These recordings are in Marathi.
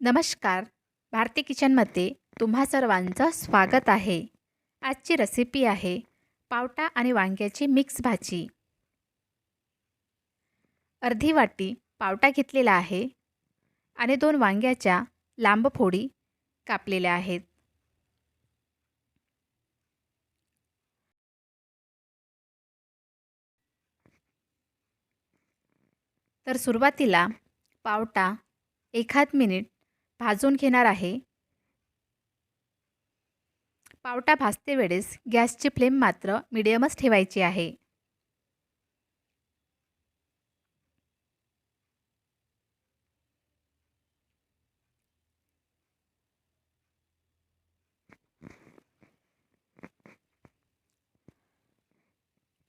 नमस्कार. भारती किचनमध्ये तुम्हा सर्वांचं स्वागत आहे. आजची रेसिपी आहे पावटा आणि वांग्याची मिक्स भाजी. अर्धी वाटी पावटा घेतलेला आहे आणि दोन वांग्याच्या लांब फोडी कापलेल्या आहेत. तर सुरुवातीला पावटा एखाद मिनिट भाजून घेणार आहे. पावटा भाजते वेळेस गॅसची फ्लेम मात्र मिडियमच ठेवायची आहे.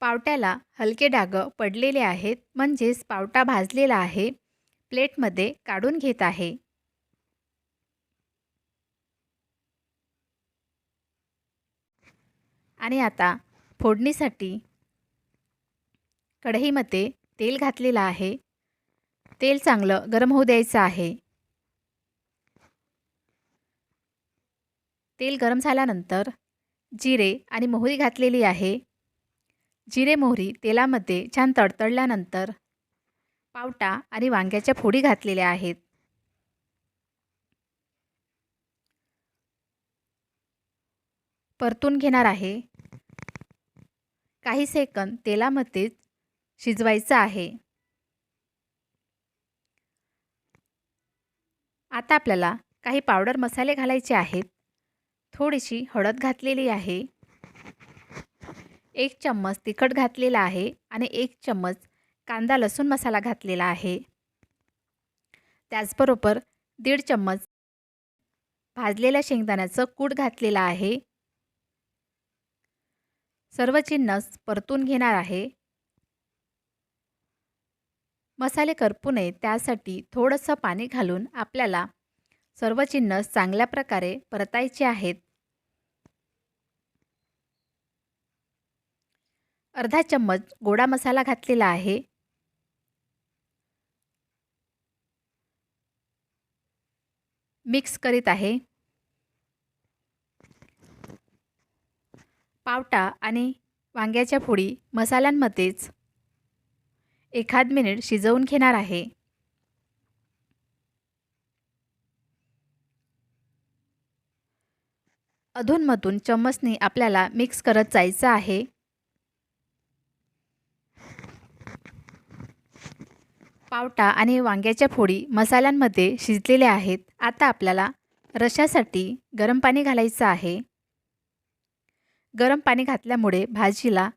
पावट्याला हलके डाग पडलेले आहेत म्हणजेच पावटा भाजलेला आहे. प्लेटमध्ये काढून घेत आहे. आणि आता फोडणीसाठी कढईमध्ये तेल घातलेलं आहे. तेल चांगलं गरम होऊ द्यायचं आहे. तेल गरम झाल्यानंतर जिरे आणि मोहरी घातलेली आहे. जिरे मोहरी तेलामध्ये छान तडतडल्यानंतर पावटा आणि वांग्याच्या फोडी घातलेल्या आहेत. परतून घेणार आहे. काही सेकंद तेलामध्येच शिजवायचं आहे. आता आपल्याला काही पावडर मसाले घालायचे आहेत. थोडीशी हळद घातलेली आहे. एक चम्मच तिखट घातलेला आहे आणि एक चम्मच कांदा लसूण मसाला घातलेला आहे. त्याचबरोबर दीड चम्मच भाजलेल्या शेंगदाण्याचं कूट घातलेलं आहे. सर्व चिन्हस परतून घेणार आहे. मसाले करपू नये त्यासाठी थोडंसं पाणी घालून आपल्याला सर्व चिन्हस चांगल्या प्रकारे परतायचे आहेत. अर्धा चम्मच गोडा मसाला घातलेला आहे. मिक्स करीत आहे. पावटा आणि वांग्याच्या फोडी मसाल्यांमध्येच एखाद मिनिट शिजवून घेणार आहे. अधूनमधून चम्मचने आपल्याला मिक्स करत जायचं आहे. पावटा आणि वांग्याच्या फोडी मसाल्यांमध्ये शिजलेल्या आहेत. आता आपल्याला रशासाठी गरम पाणी घालायचं आहे. गरम पाणी घातल्यामुळे भाजीला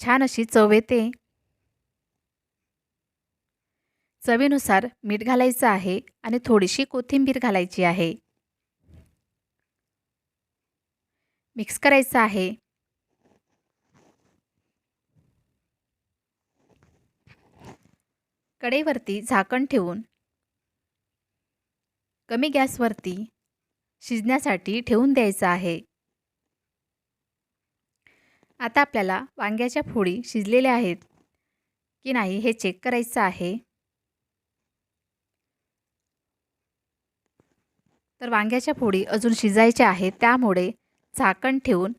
छान अशी चव येते. चवीनुसार मीठ घालायचं आहे आणि थोडीशी कोथिंबीर घालायची आहे. मिक्स करायचं आहे. कडेवरती झाकण ठेवून कमी गॅसवरती शिजण्यासाठी ठेवून द्यायचं आहे. आता आपल्याला वांग्याच्या फोडी शिजलेल्या आहेत. की नाही हे चेक करायचं आहे. तर वांग्याच्या फोडी अजून शिजायच्या आहेत. त्यामुळे झाकण ठेवून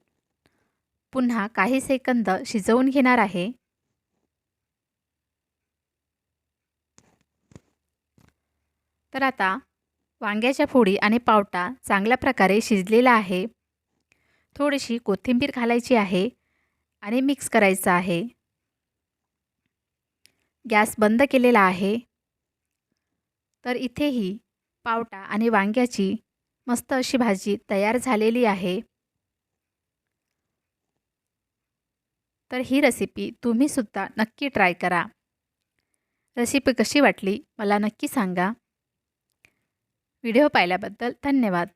पुन्हा काही सेकंद शिजवून घेणार आहे. तर आता वांग्याच्या फोडी आणि पावटा चांगल्या प्रकारे शिजलेला आहे. थोडीशी कोथिंबीर घालायची आहे. आणि मिक्स करायचं आहे. गॅस बंद केलेला आहे. तर इथेही पावटा आणि वांग्याची मस्त अशी भाजी तयार झालेली आहे. तर ही रेसिपी तुम्हीसुद्धा नक्की ट्राय करा. रेसिपी कशी वाटली मला नक्की सांगा. व्हिडिओ पाहिल्याबद्दल धन्यवाद.